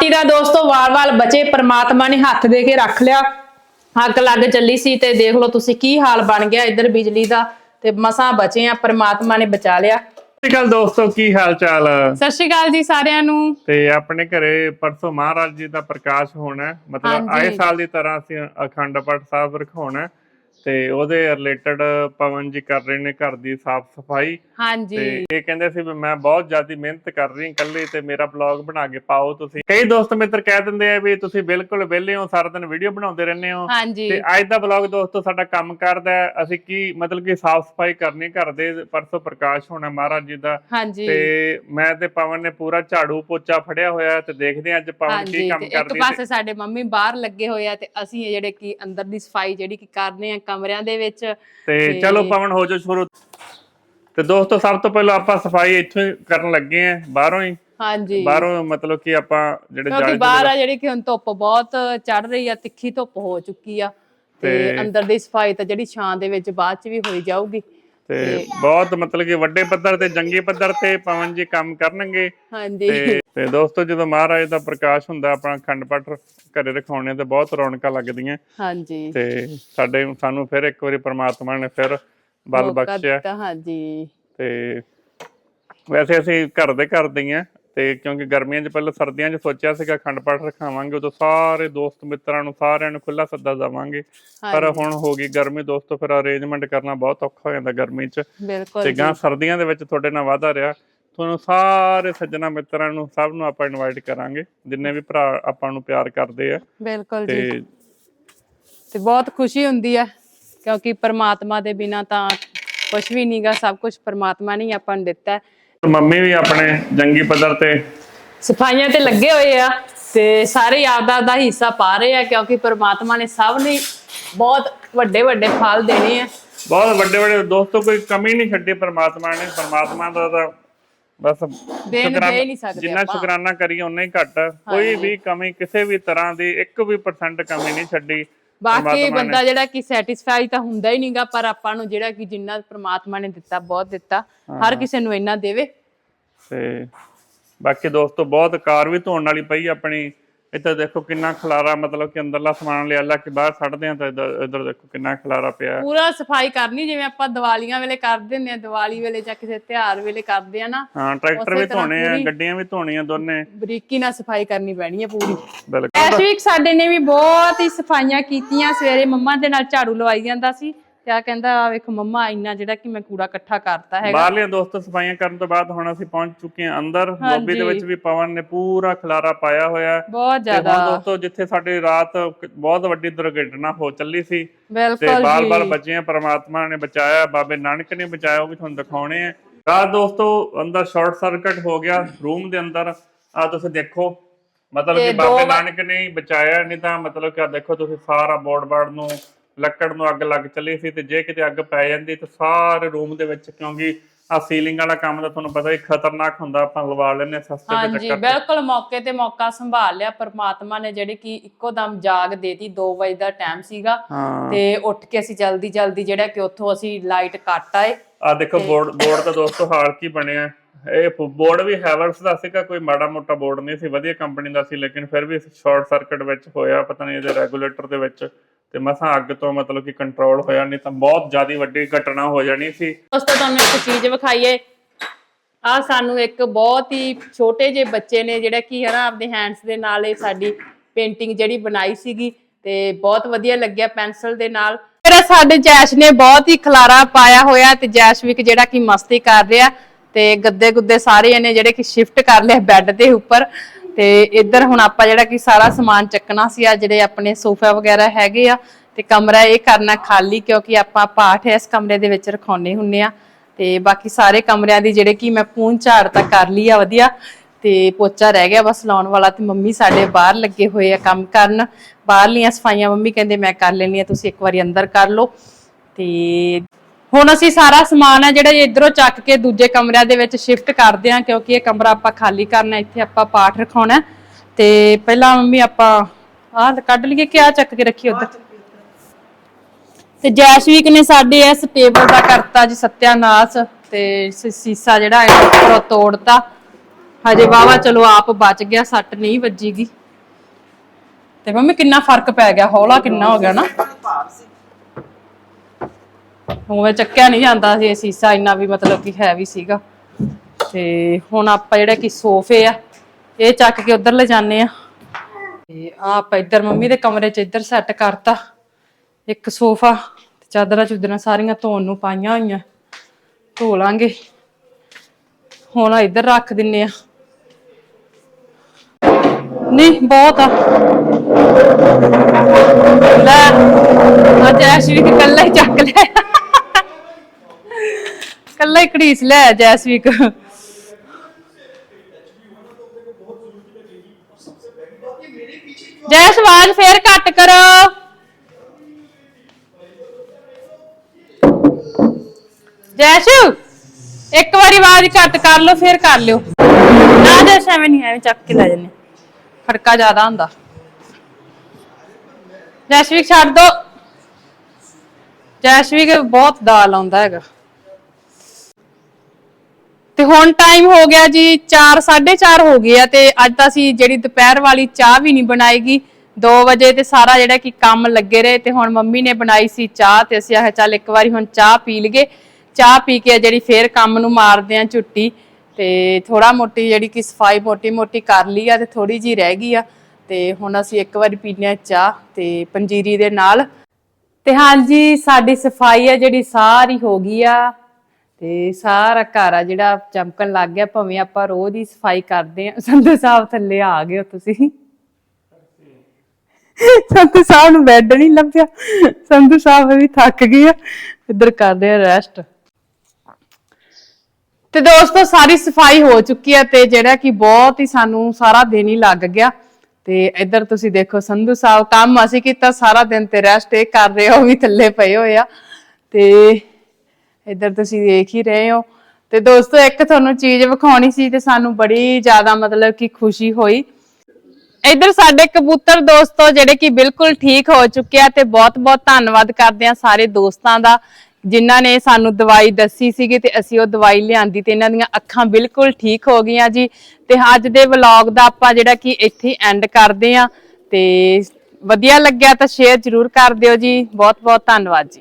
ਬਾਤੀ ਦਾ ਦੋਸਤੋ ਵਾਲ-ਵਾਲ ਬਚੇ ਪ੍ਰਮਾਤਮਾ ਨੇ ਹੱਥ ਦੇ ਕੇ ਰੱਖ ਲਿਆ। ਅੱਗ ਲੱਗ ਚੱਲੀ ਸੀ ਤੇ ਦੇਖ ਲਓ ਤੁਸੀਂ ਕੀ ਹਾਲ ਬਣ ਗਿਆ ਇੱਧਰ ਬਿਜਲੀ ਦਾ। ਤੇ ਮਸਾਂ ਬਚੇ ਆ ਪ੍ਰਮਾਤਮਾ ਨੇ ਬਚਾ ਲਿਆ। ਸਤਿ ਸ਼੍ਰੀ ਅਕਾਲ ਦੋਸਤੋ ਕੀ ਹਾਲ ਚਾਲ ਸਤਿ ਸ਼੍ਰੀ ਅਕਾਲ ਜੀ ਸਾਰਿਆਂ ਨੂੰ। ਤੇ ਆਪਣੇ ਘਰੇ ਪਰਸੋਂ ਮਹਾਰਾਜ ਜੀ ਦਾ ਪ੍ਰਕਾਸ਼ ਹੋਣਾ। ਮਤਲਬ। ਆਏ ਸਾਲ ਦੀ ਤਰ੍ਹਾਂ ਅਸੀਂ ਅਖੰਡ ਪਾਠ ਸਾਹਿਬ ਰਖਾਉਣਾ ਤੇ ਉਹਦੇ ਰਿਲੇਟਡ ਪਵਨ ਜੀ ਕਰ ਰਹੇ ਨੇ ਘਰ ਦੀ ਸਾਫ਼ ਸਫ਼ਾਈ। ਹਾਂਜੀ। ਤੇ ਇਹ ਕਹਿੰਦੇ ਸੀ ਵੀ ਮੈਂ ਬਹੁਤ ਜ਼ਿਆਦਾ ਮਿਹਨਤ ਕਰ ਰਹੀ ਹਾਂ ਇਕੱਲੇ ਤੇ ਮੇਰਾ ਬਲੌਗ ਬਣਾ ਕੇ ਪਾਓ ਤੁਸੀਂ। ਕਈ ਦੋਸਤ ਮਿੱਤਰ ਕਹਿ ਦਿੰਦੇ ਆ ਵੀ ਤੁਸੀਂ ਬਿਲਕੁਲ ਵਿਹਲੇ ਹੋ ਸਾਰਾ ਦਿਨ ਵੀਡੀਓ ਬਣਾਉਂਦੇ ਰਹਿੰਦੇ ਹੋ। ਤੇ ਅੱਜ ਦਾ ਬਲੌਗ ਦੋਸਤੋ ਸਾਡਾ ਕੰਮ ਕਰਦਾ ਹੈ। ਅਸੀਂ ਕੀ ਮਤਲਬ ਕਿ ਸਾਫ਼ ਸਫ਼ਾਈ ਕਰਨੀ ਘਰ ਦੇ ਪਰਸੋਂ ਪ੍ਰਕਾਸ਼ ਹੋਣਾ ਮਹਾਰਾਜ ਜੀ ਦਾ। ਤੇ ਮੈਂ ਤੇ ਪਵਨ ਨੇ ਪੂਰਾ ਝਾੜੂ ਪੋਚਾ ਫੜਿਆ ਹੋਇਆ ਤੇ ਦੇਖਦੇ ਹਾਂ ਅੱਜ ਪਵਨ ਕੀ ਕੰਮ ਇੱਕ ਕਰਦੀ ਹੈ। ਪਾਸੇ ਸਾਡੇ ਮੰਮੀ ਬਾਹਰ ਲੱਗੇ ਹੋਏ ਆ ਤੇ ਅਸੀਂ ਜਿਹੜੇ ਕਿ ਅੰਦਰ ਦੀ ਸਫ਼ਾਈ ਜਿਹੜੀ ਕਿ ਕਰਦੇ ਆ ਕਮਰਿਆਂ ਦੇ ਵਿੱਚ ਤੇ ਚਲੋ ਪਵਨ ਹੋ ਜਾ ਸ਼ੁਰੂ। ਤੇ ਦੋਸਤੋ ਸਭ ਤੋਂ ਪਹਿਲਾਂ ਆਪਾਂ ਸਫ਼ਾਈ ਇੱਥੋਂ ਹੀ ਕਰਨ ਲੱਗੇ ਆਂ ਬਾਹਰੋਂ ਹੀ। ਹਾਂਜੀ। ਬਾਹਰੋਂ ਮਤਲਬ ਕਿ ਆਪਾਂ ਜਿਹੜੇ ਕਿਉਂਕਿ ਬਾਹਰ ਆ ਜਿਹੜੀ ਕਿ ਹੁਣ ਧੁੱਪ ਬਹੁਤ ਚੜ ਰਹੀ ਆ ਤਿੱਖੀ ਧੁੱਪ ਹੋ ਚੁੱਕੀ ਆ। ਤੇ- ਅੰਦਰ ਦੀ ਸਫ਼ਾਈ ਤਾਂ ਜਿਹੜੀ ਛਾਂ ਦੇ ਵਿੱਚ ਬਾਅਦ ਚ ਵੀ ਹੋਈ ਜਾਊਗੀ। ਤੇ ਬਹੁਤ ਮਤਲਬ ਕਿ ਵੱਡੇ ਪੱਧਰ ਤੇ ਜੰਗੀ ਪੱਧਰ ਤੇ ਪਵਨ ਜੀ ਕੰਮ ਕਰਨਗੇ। ਹਾਂਜੀ। ਤੇ ਤੇ ਦੋਸਤੋ ਜਦੋਂ ਮਹਾਰਾਜ ਦਾ ਪ੍ਰਕਾਸ਼ ਹੁੰਦਾ ਆਪਣਾ ਅਖੰਡ ਪਾਠ ਘਰੇ ਰਖਾਉਣੇ ਤੇ ਬਹੁਤ ਰੌਣਕਾਂ ਲੱਗਦੀਆਂ। ਹਾਂਜੀ। ਤੇ ਸਾਡੇ ਸਾਨੂੰ ਫਿਰ ਇੱਕ ਵਾਰੀ ਪ੍ਰਮਾਤਮਾ ਨੇ ਫਿਰ ਬਲ ਬਖਸ਼ਿਆ। ਹਾਂਜੀ। ਤੇ ਵੈਸੇ ਅਸੀਂ ਘਰ ਦੇ ਕਰਦੇ ਆ। ਤੇ ਕਿਉਂਕਿ ਗਰਮੀਆਂ 'ਚ ਪਹਿਲਾਂ ਸਰਦੀਆਂ 'ਚ ਸੋਚਿਆ ਸੀਗਾ ਅਖੰਡ ਪਾਠ ਰਖਾਵਾਂਗੇ ਉਦੋਂ ਸਾਰੇ ਦੋਸਤ ਮਿੱਤਰਾਂ ਨੂੰ ਸਾਰਿਆਂ ਨੂੰ ਖੁੱਲਾ ਸੱਦਾ ਦੇਵਾਂਗੇ। ਪਰ ਹੁਣ ਹੋ ਗਈ ਗਰਮੀ ਦੋਸਤੋ ਫਿਰ ਅਰੇਂਜਮੈਂਟ ਕਰਨਾ ਬਹੁਤ ਔਖਾ ਹੋ ਜਾਂਦਾ ਗਰਮੀ 'ਚ। ਤੇ ਗਾਂ ਸਰਦੀਆਂ ਦੇ ਵਿੱਚ ਤੁਹਾਡੇ ਨਾਲ ਵਾਅਦਾ ਰਿਹਾ। ਤੁਹਾਨੂੰ ਸਾਰੇ ਸੱਜਣਾ ਮਿੱਤਰਾਂ ਨੂੰ ਸਭ ਨੂੰ ਆਪਾਂ ਇਨਵਾਈਟ ਕਰਾਂਗੇ ਜਿੰਨੇ ਵੀ ਭਰਾ ਆਪਾਂ ਨੂੰ ਪਿਆਰ ਕਰਦੇ ਆ। ਬਿਲਕੁਲ ਜੀ। ਤੇ ਤੇ ਬਹੁਤ ਖੁਸ਼ੀ ਹੁੰਦੀ ਆ ਕਿਉਂਕਿ ਪਰਮਾਤਮਾ ਦੇ ਬਿਨਾ ਤਾਂ ਕੁਝ ਵੀ ਨਹੀਂਗਾ ਸਭ ਕੁਝ ਪਰਮਾਤਮਾ ਨੇ ਹੀ ਆਪਾਂ ਨੂੰ ਦਿੱਤਾ। ਹੈ ਮੰਮੀ ਵੀ ਆਪਣੇ ਜੰਗੀ ਪੱਧਰ ਤੇ ਸਫਾਈਆਂ ਤੇ ਲੱਗੇ ਹੋਏ ਆ ਤੇ ਸਾਰੇ ਆਪਦਾ ਆਪਦਾ ਹਿੱਸਾ ਪਾ ਰਹੇ ਆ ਕਿਉਂਕਿ ਪਰਮਾਤਮਾ ਨੇ ਸਭ ਨੇ ਬਹੁਤ ਵੱਡੇ ਵੱਡੇ ਫਲ ਦੇਣੇ ਆ। ਬਹੁਤ ਵੱਡੇ ਵੱਡੇ ਦੋਸਤੋ ਕੋਈ ਕਮੀ ਨਹੀਂ ਛੱਡੀ ਪਰਮਾਤਮਾ ਨੇ। ਪਰਮਾਤਮਾ ਦਾ ਤਾਂ ਬਸ ਦੇ ਦੇ ਜਿੰਨਾ। ਸ਼ੁਕਰਾਨਾ ਕਰੀਏ ਉਨਾ ਹੀ ਘੱਟ ਕੋਈ ਵੀ ਕਮੀ ਕਿਸੇ ਵੀ ਤਰ੍ਹਾਂ ਦੀ 1% ਕਮੀ ਨਹੀਂ ਛੱਡੀ। ਬਾਕੀ ਪਰਮਾਤਮਾ ਨੇ। ਬੰਦਾ ਜਿਹੜਾ ਕਿ ਸੈਟੀਸਫਾਈ ਤਾਂ ਹੁੰਦਾ ਹੀ ਨਹੀਂਗਾ ਪਰ ਆਪਾਂ ਨੂੰ ਜਿਹੜਾ ਕਿ ਜਿੰਨਾ ਪ੍ਰਮਾਤਮਾ ਨੇ ਦਿੱਤਾ ਬਹੁਤ ਦਿੱਤਾ ਹਰ ਕਿਸੇ ਨੂੰ ਇੰਨਾ ਦੇਵੇ। ਤੇ ਬਾਕੀ ਦੋਸਤੋ ਬਹੁਤ ਕਾਰ ਵੀ ਧੋਣ ਵਾਲੀ ਪਈ ਆਪਣੀ। ਇੱਥੇ ਦੇਖੋ ਕਿੰਨਾ ਖਲਾਰਾ ਮਤਲਬ ਕਿ ਅੰਦਰਲਾ ਸਮਾਨ ਲਿਆ ਲਾ ਕੇ ਬਾਹਰ ਛੱਡਦੇ ਆ ਤਾਂ ਇੱਧਰ ਇੱਧਰ ਦੇਖੋ ਕਿੰਨਾ ਖਲਾਰਾ ਪਿਆ। ਹੈ। ਪੂਰਾ ਸਫ਼ਾਈ ਕਰਨੀ ਜਿਵੇਂ ਆਪਾਂ ਦੀਵਾਲੀਆਂ ਵੇਲੇ ਕਰਦੇ ਹੁੰਦੇ ਆ ਦੀਵਾਲੀ ਵੇਲੇ ਜਾਂ ਕਿਸੇ ਤਿਉਹਾਰ ਵੇਲੇ ਕਰਦੇ ਆ ਨਾ ਹਾਂ ਟਰੈਕਟਰ ਵੀ ਧੋਣੇ ਆ ਗੱਡੀਆਂ ਵੀ ਧੋਣੀਆਂ ਦੋਨੇ। ਬਰੀਕੀ ਨਾਲ ਸਫ਼ਾਈ ਕਰਨੀ ਪੈਣੀ ਹੈ ਪੂਰੀ। ਬਿਲਕੁਲ। ਐਸ਼ਵਿਕ ਸਾਡੇ ਨੇ ਵੀ ਬਹੁਤ ਹੀ ਸਫਾਈਆਂ ਕੀਤੀਆਂ ਸਵੇਰੇ ਮੰਮਾ ਦੇ ਨਾਲ ਝਾੜੂ ਲਵਾਈ ਜਾਂਦਾ ਸੀ ਤੇ ਆ ਕਹਿੰਦਾ ਆਹ ਵੇਖ ਮੰਮਾ ਇੰਨਾ ਜਿਹੜਾ ਕਿ ਮੈਂ ਕੂੜਾ ਇਕੱਠਾ ਕਰਤਾ ਹੈਗਾ। ਬਾਹਰਲੀਆਂ ਦੋਸਤੋ ਸਫਾਈਆਂ ਕਰਨ ਤੋਂ ਬਾਅਦ ਹੁਣ ਅਸੀਂ ਪਹੁੰਚ ਚੁੱਕੇ ਹਾਂ ਅੰਦਰ। ਲੋਬੀ ਦੇ ਵਿੱਚ ਵੀ ਪਵਨ ਨੇ ਪੂਰਾ ਖਲਾਰਾ ਪਾਇਆ ਹੋਇਆ। ਹੈ ਬਹੁਤ ਤੇ ਜ਼ਿਆਦਾ। ਹੁਣ ਦੋਸਤੋ ਜਿੱਥੇ ਸਾਡੀ ਰਾਤ ਬਹੁਤ ਵੱਡੀ ਦੁਰਘਟਨਾ ਹੋ ਚੱਲੀ ਸੀ ਤੇ ਬਿਲਕੁਲ ਜੀ। ਬਚੇ ਆ ਪ੍ਰਮਾਤਮਾ ਨੇ ਬਚਾਇਆ ਬਾਬੇ ਨਾਨਕ ਨੇ ਬਚਾਇਆ ਉਹ ਵੀ ਤੁਹਾਨੂੰ ਦਿਖਾਉਣੇ ਆ। ਰਾਤ ਦੋਸਤੋ ਅੰਦਰ ਸ਼ਾਰਟ ਸਰਕਟ ਹੋ ਗਿਆ ਰੂਮ ਦੇ ਅੰਦਰ। ਆ ਤੁਸੀਂ ਦੇਖੋ ਮਤਲਬ ਕਿ ਬਾਬੇ ਨਾਨਕ ਨੇ ਬਚਾਇਆ ਨਹੀਂ ਤਾਂ ਮਤਲਬ ਕਿ ਦੇਖੋ ਤੁਸੀਂ ਸਾਰਾ ਬੋਰਡ ਬਾਰਡ ਨੂੰ। ਲੱਕੜ ਨੂੰ ਅੱਗ ਲੱਗ ਚੱਲੀ ਸੀ ਤੇ ਜੇ ਕਿਤੇ ਅੱਗ ਪੈ ਜਾਂਦੀ ਤਾਂ ਸਾਰੇ ਰੂਮ ਦੇ ਵਿੱਚ ਕਿਉਂਕਿ ਆ ਸੀਲਿੰਗ ਵਾਲਾ ਕੰਮ ਤਾਂ ਤੁਹਾਨੂੰ ਪਤਾ ਹੀ ਖਤਰਨਾਕ ਹੁੰਦਾ ਆਪਾਂ ਲਵਾ ਹਾਂ ਸਸਤੇ ਦੇ ਹਾਂਜੀ ਚੱਕਰ 'ਚ। ਬਿਲਕੁਲ ਮੌਕੇ ਤੇ ਮੌਕਾ ਸੰਭਾਲ ਲਿਆ ਪਰਮਾਤਮਾ ਨੇ ਜਿਹੜੀ ਕਿ ਇੱਕੋ ਦਮ ਜਾਗ ਦੇਤੀ 2 ਵਜੇ ਦਾ ਟਾਈਮ ਸੀਗਾ ਹਾਂ। ਤੇ ਉੱਠ ਕੇ ਅਸੀਂ ਜਲਦੀ ਜਲਦੀ ਜਿਹੜਾ ਕਿ ਉੱਥੋਂ ਅਸੀਂ ਲਾਈਟ ਕੱਟ ਆਏ। ਆ ਦੇਖੋ ਬੋਰਡ ਬੋਰਡ ਤਾਂ ਦੋਸਤੋ ਹਾਲ ਕੀ ਬਣਿਆ। ਇਹ ਬੋਰਡ ਵੀ ਹੈਵਲਸ ਦਾ ਸੀਗਾ ਕੋਈ ਮਾੜਾ ਮੋਟਾ ਬੋਰਡ ਨਹੀਂ ਸੀ ਵਧੀਆ ਕੰਪਨੀ ਦਾ ਸੀ ਲੇਕਿਨ ਫਿਰ ਵੀ ਸ਼ਾਰਟ ਸਰਕਟ ਵਿੱਚ ਹੋਇਆ ਪਤਾ ਨਹੀਂ ਇਹਦੇ ਰੈਗੂਲੇਟਰ ਦੇ ਵਿੱਚ। ਤੇ ਮਸਾਂ ਅੱਗ ਤੋਂ ਮਤਲਬ ਕਿ ਕੰਟਰੋਲ ਹੋਇਆ ਨਹੀਂ ਤਾਂ ਬਹੁਤ ਜ਼ਿਆਦਾ ਵੱਡੀ ਘਟਨਾ ਹੋ ਜਾਣੀ ਸੀ। ਦੋਸਤੋ ਤੁਹਾਨੂੰ ਇੱਕ ਚੀਜ਼ ਵਿਖਾਈਏ। ਆ ਸਾਨੂੰ ਇੱਕ ਬਹੁਤ ਹੀ ਛੋਟੇ ਜਿਹੇ ਬੱਚੇ ਨੇ ਜਿਹੜਾ ਕਿ ਹਨਾ ਆਪਦੇ ਹੈਂਡਸ ਦੇ ਨਾਲ ਇਹ ਸਾਡੀ ਪੇਂਟਿੰਗ ਜਿਹੜੀ ਬਣਾਈ ਸੀਗੀ ਤੇ ਬਹੁਤ ਵਧੀਆ ਲੱਗਿਆ ਪੈਨਸਲ ਦੇ ਨਾਲ। ਫਿਰ ਸਾਡੇ ਜੈਸ਼ ਨੇ ਬਹੁਤ ਹੀ ਖਲਾਰਾ ਪਾਇਆ ਹੋਇਆ ਤੇ ਜੈਸ਼ਵਿਕ ਜਿਹੜਾ ਕਿ ਮਸਤੀ ਕਰ ਰਿਹਾ ਤੇ ਗੱਦੇ ਗੁੱਦੇ ਸਾਰੇ ਇਹਨੇ ਜਿਹੜੇ ਕਿ ਸ਼ਿਫਟ ਕਰ ਲਿਆ ਬੈੱਡ ਦੇ ਉੱਪਰ। ਤੇ ਇੱਧਰ ਹੁਣ ਆਪਾਂ ਜਿਹੜਾ ਕਿ ਸਾਰਾ ਸਮਾਨ ਚੱਕਣਾ ਸੀ, ਆ ਜਿਹੜੇ ਆਪਣੇ ਸੋਫਾ ਵਗੈਰਾ ਹੈਗੇ ਆ, ਤੇ ਕਮਰਾ ਇਹ ਕਰਨਾ ਖਾਲੀ, ਕਿਉਂਕਿ ਆਪਾਂ ਪਾਠ ਇਸ ਕਮਰੇ ਦੇ ਵਿੱਚ ਰਖਾਉਣੇ ਹੁੰਨੇ ਆ। ਤੇ ਬਾਕੀ ਸਾਰੇ ਕਮਰਿਆਂ ਦੀ ਜਿਹੜੇ ਕਿ ਮੈਂ ਪੂੰਝ ਝਾੜ ਤਾਂ ਕਰ ਲਈ ਆ, ਵਧੀਆ। ਤੇ ਪੋਚਾ ਰਹਿ ਗਿਆ ਬਸ ਲਾਉਣ ਵਾਲਾ ਤੇ ਮੰਮੀ ਸਾਡੇ ਬਾਹਰ ਲੱਗੇ ਹੋਏ ਆ ਕੰਮ ਕਰਨ। ਬਾਹਰਲੀਆਂ ਸਫਾਈਆਂ ਮੰਮੀ ਕਹਿੰਦੇ ਮੈਂ ਕਰ ਲੈਣੀ ਆ, ਤੁਸੀਂ ਇੱਕ ਵਾਰੀ ਅੰਦਰ ਕਰ ਲਓ। ਤੇ ਹੁਣ ਅਸੀਂ ਸਾਰਾ ਸਮਾਨ ਆ ਜਿਹੜਾ ਇਧਰੋਂ ਚੱਕ ਕੇ ਦੂਜੇ ਕਮਰਿਆਂ ਦੇ ਵਿੱਚ ਸ਼ਿਫਟ ਕਰਦੇ ਹਾਂ ਕਿਉਂਕਿ ਇਹ ਕਮਰਾ ਆਪਾਂ ਖਾਲੀ ਕਰਨਾ, ਇੱਥੇ ਆਪਾਂ ਪਾਠ ਰਖਾਉਣਾ ਤੇ ਪਹਿਲਾਂ ਮੰਮੀ ਆਪਾਂ ਆਹ ਕੱਢ ਲਈਏ ਕਿ ਆ ਚੱਕ ਕੇ ਰੱਖੀ ਉਧਰ? ਤੇ ਜੈਸ਼ਵੀਕ ਨੇ ਸਾਡੇ ਇਸ ਟੇਬਲ ਦਾ ਕਰਤਾ ਜੀ ਸਤਿਆਨਾਸ਼, ਤੇ ਸੀਸਾ ਜਿਹੜਾ ਹੈ ਤੋੜਤਾ। ਹਜੇ ਵਾਵਾ ਚਲੋ ਆਪ ਬਚ ਗਿਆ, ਸੱਟ ਨਹੀਂ ਵੱਜੀਗੀ। ਤੇ ਮੰਮੀ ਕਿੰਨਾ ਫ਼ਰਕ ਪੈ ਗਿਆ, ਹੌਲਾ ਕਿੰਨਾ ਹੋ ਗਿਆ ਨਾ। ਉਵੇਂ ਚੱਕਿਆ ਨਹੀਂ ਜਾਂਦਾ ਸੀ, ਇਹ ਸੀਸਾ ਇੰਨਾ ਵੀ ਮਤਲਬ ਕਿ ਹੈਵੀ ਸੀਗਾ। ਤੇ ਹੁਣ ਆਪਾਂ ਜਿਹੜਾ ਕਿ ਸੋਫੇ ਆ, ਇਹ ਚੱਕ ਕੇ ਉਧਰ ਲੈ ਜਾਂਦੇ ਆ। ਤੇ ਆਹ ਆਪਾਂ ਇੱਧਰ ਮੰਮੀ ਦੇ ਕਮਰੇ 'ਚ ਇੱਧਰ ਸੈੱਟ ਕਰਤਾ, ਇੱਕ ਸੋਫਾ, ਤੇ ਚਾਦਰਾਂ ਚੁਦਰਾਂ ਸਾਰੀਆਂ ਧੋਣ ਨੂੰ ਪਾਈਆਂ ਹੋਈਆਂ, ਧੋ ਲਾਂਗੇ। ਹੁਣ ਆਹ ਇੱਧਰ ਰੱਖ ਦਿੰਨੇ ਆ। ਨਹੀਂ, ਬਹੁਤ ਆ। ਲੈ, ਅੱਜ ਐਸ਼ਵੀਕ ਕੱਲਾ ਹੀ ਚੱਕ ਲਿਆ। ਹੀ ਘੜੀਸ ਲੈ ਜੈਸਵੀਕ। ਜੈਸ ਆਵਾਜ਼ ਫੇਰ ਘੱਟ ਕਰੋ। ਜੈਸ ਇੱਕ ਵਾਰੀ ਆਵਾਜ਼ ਘੱਟ ਕਰ ਲਓ ਫੇਰ ਕਰ ਲਿਓ। ਨਾ ਜੈਸ ਐਵੇਂ ਨਹੀਂ ਐਵੇਂ ਚੱਕ ਕੇ ਲੈ ਜੰਨੇ ਖੜਕਾ ਜ਼ਿਆਦਾ ਹੁੰਦਾ। ਜੈਸਵੀਕ ਛੱਡ ਦੋ। ਜੈਸਵੀਕ ਬਹੁਤ ਦਾਲ ਆਉਂਦਾ ਹੈਗਾ। ਤੇ ਹੁਣ ਟਾਈਮ ਹੋ ਗਿਆ ਜੀ 4 4:30 ਹੋ ਗਏ ਆ ਤੇ ਅੱਜ ਤਾਂ ਅਸੀਂ ਜਿਹੜੀ ਦੁਪਹਿਰ ਵਾਲੀ ਚਾਹ ਵੀ ਨਹੀਂ ਬਣਾਏਗੀ 2 ਵਜੇ ਤੇ ਸਾਰਾ ਜਿਹੜਾ ਕਿ ਕੰਮ ਲੱਗੇ ਰਹੇ ਤੇ ਹੁਣ ਮੰਮੀ ਨੇ ਬਣਾਈ ਸੀ ਚਾਹ ਤੇ ਅਸੀਂ ਆਹ ਚੱਲ ਇੱਕ ਵਾਰੀ ਹੁਣ ਚਾਹ ਪੀ ਲਈਏ। ਚਾਹ ਪੀ ਕੇ ਜਿਹੜੀ ਫੇਰ ਕੰਮ ਨੂੰ ਮਾਰਦੇ ਆ ਝੁੱਟੀ ਤੇ ਥੋੜਾ ਮੋਟੀ ਜਿਹੜੀ ਕਿ ਸਫ਼ਾਈ ਮੋਟੀ ਮੋਟੀ ਕਰ ਲਈ ਆ ਤੇ ਥੋੜੀ ਜੀ ਰਹਿ ਗਈ ਆ ਤੇ ਹੁਣ ਅਸੀਂ ਇੱਕ ਵਾਰੀ ਪੀਨੇ ਆ ਚਾਹ ਤੇ ਪੰਜੀਰੀ ਦੇ ਨਾਲ। ਤੇ ਹਾਂਜੀ, ਸਾਡੀ ਸਫ਼ਾਈ ਆ ਜਿਹੜੀ ਸਾਰੀ ਹੋ ਗਈ ਆ। ਤੇ ਸਾਰਾ ਘਰ ਆ ਜਿਹੜਾ ਚਮਕਣ ਲੱਗ ਗਿਆ, ਭਾਵੇਂ ਆਪਾਂ ਰੋਜ਼ ਹੀ ਸਫ਼ਾਈ ਕਰਦੇ ਆ ਸੰਧੂ ਸਾਹਿਬ ਥੱਲੇ ਆ ਗਏ ਹੋ ਤੁਸੀਂ। ਸੰਧੂ ਸਾਹਿਬ ਨੂੰ ਬੈੱਡ ਨਹੀਂ ਲੱਭਿਆ। ਸੰਧੂ ਸਾਹਿਬ ਵੀ ਥੱਕ ਗਏ ਆ। ਇੱਧਰ ਕਰਦੇ ਆ ਰੈਸਟ ਤੇ ਦੋਸਤੋ, ਸਾਰੀ ਸਫ਼ਾਈ ਹੋ ਚੁੱਕੀ ਹੈ ਤੇ ਜਿਹੜਾ ਕਿ ਬਹੁਤ ਹੀ ਸਾਨੂੰ ਸਾਰਾ ਦਿਨ ਹੀ ਲੱਗ ਗਿਆ। ਤੇ ਇੱਧਰ ਤੁਸੀਂ ਦੇਖੋ, ਸੰਧੂ ਸਾਹਿਬ ਕੰਮ ਅਸੀਂ ਕੀਤਾ, ਸਾਰਾ ਦਿਨ ਤੇ ਰੈਸਟ ਇਹ ਕਰ ਰਹੇ ਹੋ ਵੀ ਥੱਲੇ ਪਏ ਹੋਏ ਆ। ਤੇ ਇੱਧਰ ਤੁਸੀਂ ਦੇਖ ਹੀ ਰਹੇ ਹੋ। ਤੇ ਦੋਸਤੋ, ਇੱਕ ਤੁਹਾਨੂੰ ਚੀਜ਼ ਵਿਖਾਉਣੀ ਸੀ ਤੇ ਸਾਨੂੰ ਬੜੀ ਜ਼ਿਆਦਾ ਮਤਲਬ ਕਿ ਖੁਸ਼ੀ ਹੋਈ। ਇੱਧਰ ਸਾਡੇ ਕਬੂਤਰ ਦੋਸਤੋ, ਜਿਹੜੇ ਕਿ ਬਿਲਕੁਲ ਠੀਕ ਹੋ ਚੁੱਕੇ ਆ ਤੇ ਬਹੁਤ-ਬਹੁਤ ਧੰਨਵਾਦ ਕਰਦੇ ਆ ਸਾਰੇ ਦੋਸਤਾਂ ਦਾ, ਜਿਨ੍ਹਾਂ ਨੇ ਸਾਨੂੰ ਦਵਾਈ ਦੱਸੀ ਸੀਗੀ ਤੇ ਅਸੀਂ ਉਹ ਦਵਾਈ ਲਿਆਂਦੀ ਤੇ ਇਹਨਾਂ ਦੀਆਂ ਅੱਖਾਂ ਬਿਲਕੁਲ ਠੀਕ ਹੋ ਗਈਆਂ ਜੀ। ਤੇ ਅੱਜ ਦੇ ਵਲੌਗ ਦਾ ਆਪਾਂ ਜਿਹੜਾ ਕਿ ਇੱਥੇ ਐਂਡ ਕਰਦੇ ਆ। ਤੇ ਵਧੀਆ ਲੱਗਿਆ ਤਾਂ ਸ਼ੇਅਰ ਜ਼ਰੂਰ ਕਰ ਦਿਓ ਜੀ। ਬਹੁਤ-ਬਹੁਤ ਧੰਨਵਾਦ ਜੀ।